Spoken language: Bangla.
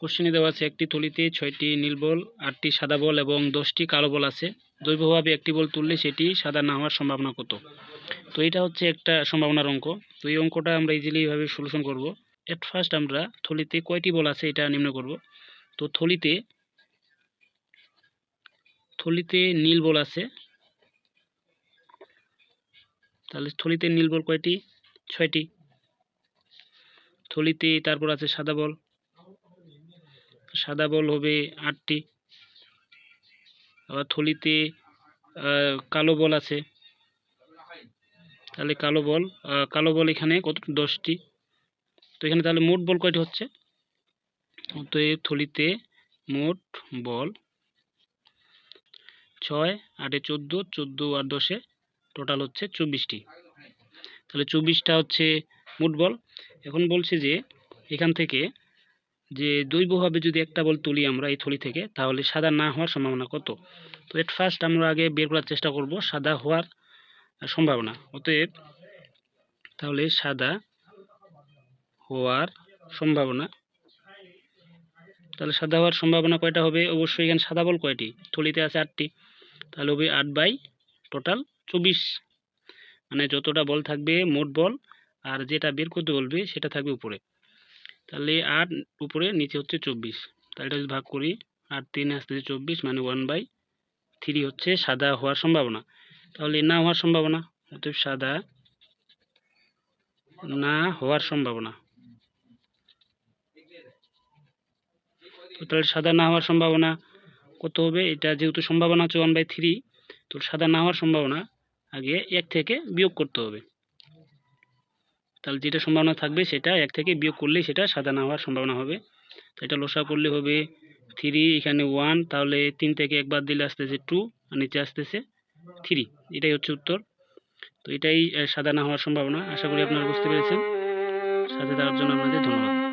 কোশ্চেনে দেওয়া আছে একটি থলিতে, ছয়টি নীল বল, আটটি সাদা বল এবং দশটি কালো বল আছে। জৈবভাবে একটি বল তুললে সেটি সাদা না হওয়ার সম্ভাবনা কত? তো এটা হচ্ছে একটা সম্ভাবনার অঙ্ক। তো এই অঙ্কটা আমরা ইজিলি ভাবে সলিউশন করব। এট ফার্স্ট আমরা থলিতে কয়টি বল আছে এটা নির্ণয় করব। তো থলিতে থলিতে নীল বল আছে। তাহলে থলিতে নীল বল কয়টি? ছয়টি। থলিতে তারপর আছে সাদা বল। সাদা বল হবে আটটি। আবার থলিতে কালো বল আছে। তাহলে কালো বল কালো বল এখানে কত দশটি। তো এখানে তাহলে মোট বল কয়টি হচ্ছে? তো এই থলিতে মোট বল ছয়, আটে চোদ্দ চোদ্দ আর দশে টোটাল হচ্ছে চব্বিশটি। তাহলে চব্বিশটা হচ্ছে মোট বল। এখন বলছে যে এখান থেকে যে দৈবভাবে যদি একটা বল তুলি আমরা এই থলি থেকে, তাহলে সাদা না হওয়ার সম্ভাবনা কত? তো এট ফার্স্ট আমরা আগে বের করার চেষ্টা করব সাদা হওয়ার সম্ভাবনা। অতএব তাহলে সাদা হওয়ার সম্ভাবনা, তাহলে সাদা হওয়ার সম্ভাবনা কয়টা হবে? অবশ্যই এখানে সাদা বল কয়টি? থলিতে আছে আটটি। তাহলে হবে আট বাই টোটাল চব্বিশ। মানে যতটা বল থাকবে মোট বল, আর যেটা বের করতে বলবে সেটা থাকবে উপরে। তাহলে আট উপরে নিচে হচ্ছে চব্বিশ। তাহলে এটা যদি ভাগ করি, আর তিন আসতেছে চব্বিশ মানে ওয়ান বাই থ্রি হচ্ছে সাদা হওয়ার সম্ভাবনা। তাহলে না হওয়ার সম্ভাবনা, অতএব সাদা না হওয়ার সম্ভাবনা। তো তাহলে সাদা না হওয়ার সম্ভাবনা কত হবে? এটা যেহেতু সম্ভাবনা হচ্ছে ওয়ান বাই থ্রি তো সাদা না হওয়ার সম্ভাবনা আগে এক থেকে বিয়োগ করতে হবে। তাহলে যেটা সম্ভাবনা থাকবে সেটা এক থেকে বিয়োগ করলেই সেটা সাদা না হওয়ার সম্ভাবনা হবে। তো এটা লোসা করলে হবে থ্রি এখানে ওয়ান তাহলে তিন থেকে একবার দিলে আসতেছে টু আর নিচে আসতেছে থ্রি এটাই হচ্ছে উত্তর। তো এটাই সাদা না হওয়ার সম্ভাবনা। আশা করি আপনারা বুঝতে পেরেছেন। সাথে থাকার জন্য আপনাদের ধন্যবাদ।